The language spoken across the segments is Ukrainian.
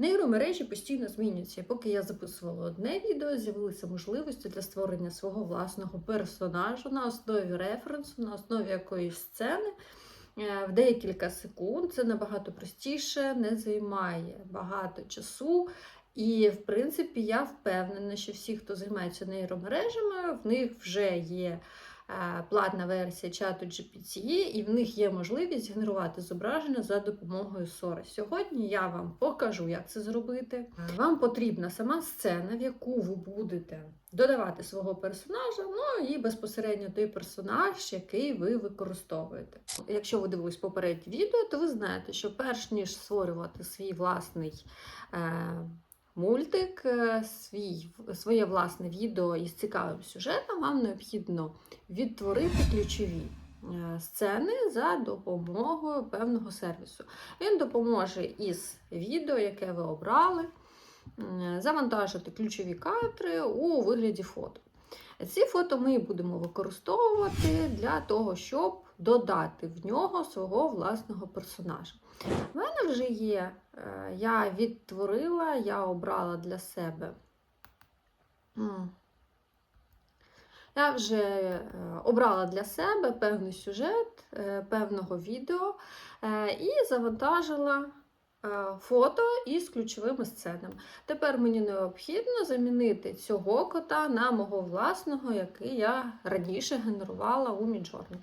Нейромережі постійно змінюються. Поки я записувала одне відео, з'явилися можливості для створення свого власного персонажу на основі референсу, на основі якоїсь сцени. е, В декілька секунд це набагато простіше, не займає багато часу. І, в принципі, я впевнена, що всі, хто займається нейромережами, в них вже є платна версія чату GPT, і в них є можливість генерувати зображення за допомогою Sora. Сьогодні я вам покажу, як це зробити. Вам потрібна сама сцена, в яку ви будете додавати свого персонажа, ну і безпосередньо той персонаж, який ви використовуєте. Якщо ви дивились попереднє відео, то ви знаєте, що перш ніж створювати свій власний. Е- Мультик, е, свій, своє власне відео із цікавим сюжетом, вам необхідно відтворити ключові е, сцени за допомогою певного сервісу. Він допоможе із відео, яке ви обрали, завантажити ключові кадри у вигляді фото. Ці фото ми будемо використовувати для того, щоб додати в нього свого власного персонажа. У мене вже є, е, я відтворила, я обрала для себе. Я вже е, обрала для себе певний сюжет е, певного відео і завантажила фото із ключовими сценами. Тепер мені необхідно замінити цього кота на мого власного, який я раніше генерувала у Midjourney.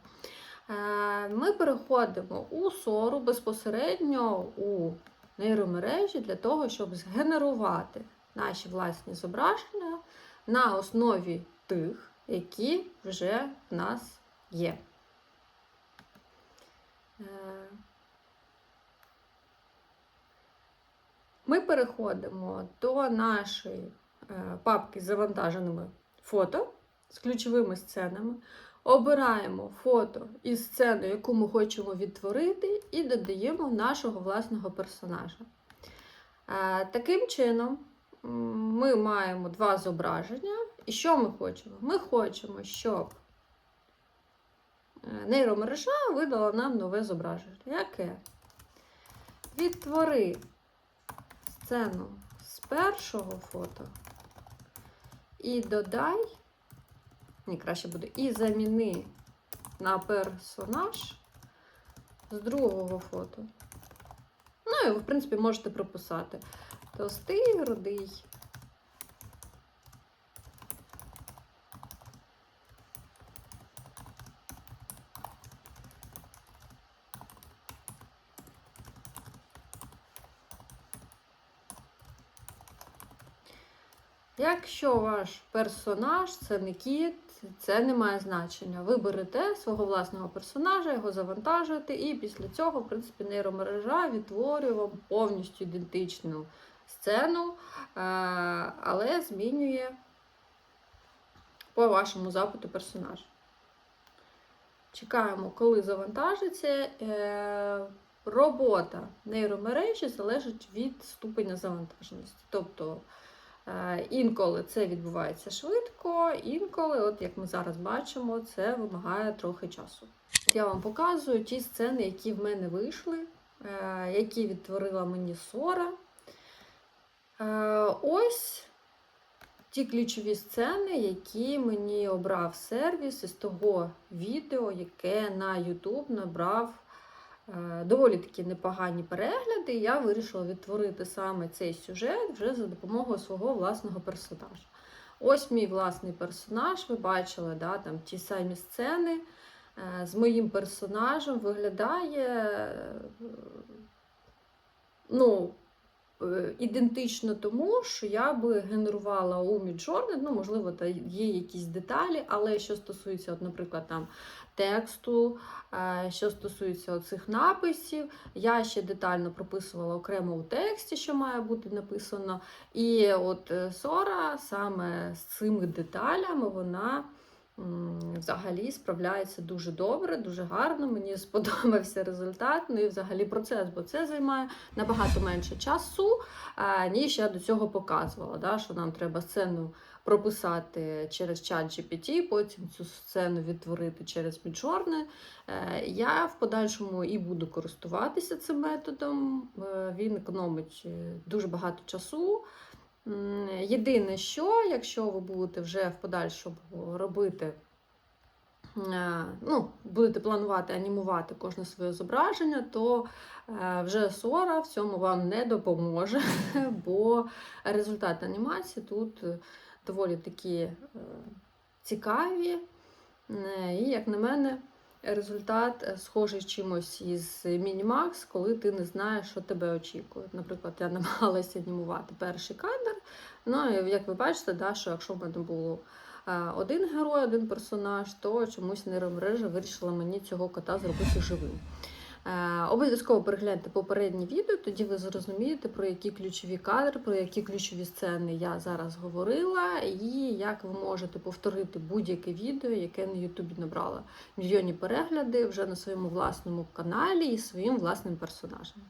Е, Ми переходимо у сору безпосередньо у нейромережі для того, щоб згенерувати наші власні зображення на основі тих, які вже в нас є. Ми переходимо до нашої е, папки з завантаженими фото з ключовими сценами. Обираємо фото із сцени, яку ми хочемо відтворити, і додаємо нашого власного персонажа. Е, Таким чином, ми маємо два зображення. І що ми хочемо? Ми хочемо, щоб е, нейромережа видала нам нове зображення. Яке? Відтвори сцену з першого фото і додай ні, краще буде. І заміни на персонаж з другого фото. Ну, і в принципі, можете прописати. Товстий, грудий. Якщо ваш персонаж це не кіт, це не має значення. Ви берете свого власного персонажа, його завантажуєте, і після цього, в принципі, нейромережа відтворює вам повністю ідентичну сцену, е, але змінює по вашому запиту персонаж. Чекаємо, коли завантажиться. Е, Робота нейромережі залежить від ступеня завантаженості. Тобто Інколи це відбувається швидко, інколи, от як ми зараз бачимо, це вимагає трохи часу. Я вам показую ті сцени, які в мене вийшли, е, які відтворила мені Сора. Е, Ось ті ключові сцени, які мені обрав сервіс із того відео, яке на YouTube набрав е, доволі такі непогані перегляди. Я вирішила відтворити саме цей сюжет вже за допомогою свого власного персонажа. Ось мій власний персонаж. Ви бачили да, там ті самі сцени. Е, З моїм персонажем виглядає е, ну, е, ідентично тому, що я би генерувала у Midjourney, ну, можливо, та є якісь деталі, але що стосується, от, наприклад, там тексту, е, що стосується цих написів, я ще детально прописувала окремо у тексті, що має бути написано. І от е, Сора саме з цими деталями вона взагалі справляється дуже добре, дуже гарно. Мені сподобався результат. Ну і взагалі процес, бо це займає набагато менше часу, е, ніж я до цього показувала. Да, що нам треба сцену прописати через чат GPT, потім цю сцену відтворити через Midjourney. Е, Я в подальшому і буду користуватися цим методом. Е, Він економить дуже багато часу. Єдине, що якщо ви будете вже в подальшому робити, е, ну, будете планувати анімувати кожне своє зображення, то е, вже Сора в цьому вам не допоможе, бо результати анімації тут е, доволі такі цікаві. І, як на мене, результат схожий чимось із Мінімакс, коли ти не знаєш, що тебе очікує. Наприклад, я намагалася анімувати перший кадр. Ну, і як ви бачите, да, що якщо в мене було е, один герой, один персонаж, то чомусь нейромережа вирішила мені цього кота зробити живим. Е, Обов'язково перегляньте попереднє відео, тоді ви зрозумієте, про які ключові кадри, про які ключові сцени я зараз говорила, і як ви можете повторити будь-яке відео, яке на Ютубі набрало мільйонні перегляди вже на своєму власному каналі і своїм власним персонажем.